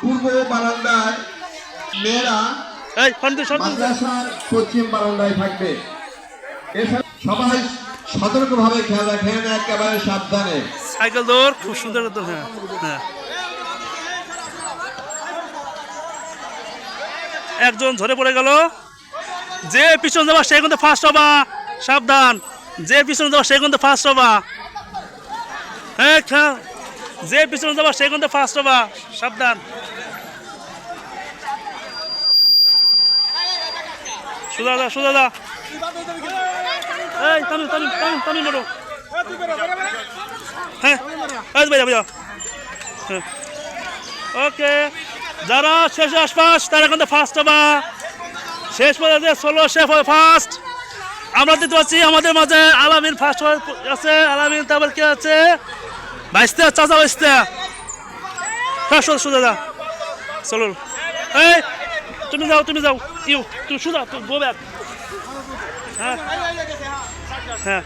পূর্ব বারান্দায় মেয়েরা মাদ্রাসার পশ্চিম বারান্দায় থাকবে। সবাই সতর্কভাবে একেবারে সাবধানে। সাইকেল দৌড় খুব সুন্দর হ্যাঁ হ্যাঁ। একজন ঝরে পড়ে গেল। যে পিছন যাবা সে কিন্তু ফার্স্ট হবা। সাবধান। যে পিছনে যাবা সে কিন্তু ফার্স্ট হবা। হ্যাঁ যে পিছনে যাবা, সে কিন্তু ফার্স্ট হবা। সাবধান। সুদা দা সুদা দা এই তামি তামি তামি তামি মারো হ্যাঁ ভাইয়া ভাইয়া হ্যাঁ। ওকে, যারা শেষে আশপাশ তারা কিন্তু ফার্স্ট হবা। শেষ পর্যন্ত ষোলো শেফ হয় ফার্স্ট আমরা দেখতে পাচ্ছি আমাদের মাঝে আলামিন ফার্স্ট আছে। আলামিন তারপর কে আছে? বাইশতে চাচা বাইশতে হ্যাঁ সোজা সোজা যা চলো এই তুমি যাও তুমি যাও। ইউ তুমি সোজা তুমি গো ব্যাক হ্যাঁ। হ্যাঁ।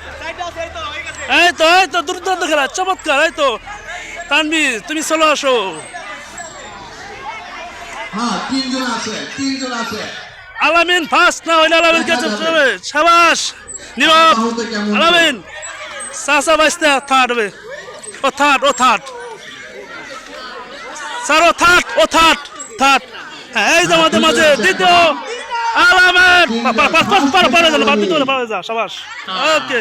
এই তো এই তো দুর্দান্ত খেলা চমৎকার এই তো। তানবি তুমি চলো আসো। হ্যাঁ আলামিন ফার্স্ট না হইলে আলামিন কে সাবাস নীরব। আলামিন সাসা বাইসতে থার্ড হবে। ও থার্ড ও থার্ড স্যার ও থার্ড ও থার্ড থার্ড হ্যাঁ এই যে আমাদের মাঝে দ্বিতীয় আলামের পারে পারে পারে যা সাবাস ওকে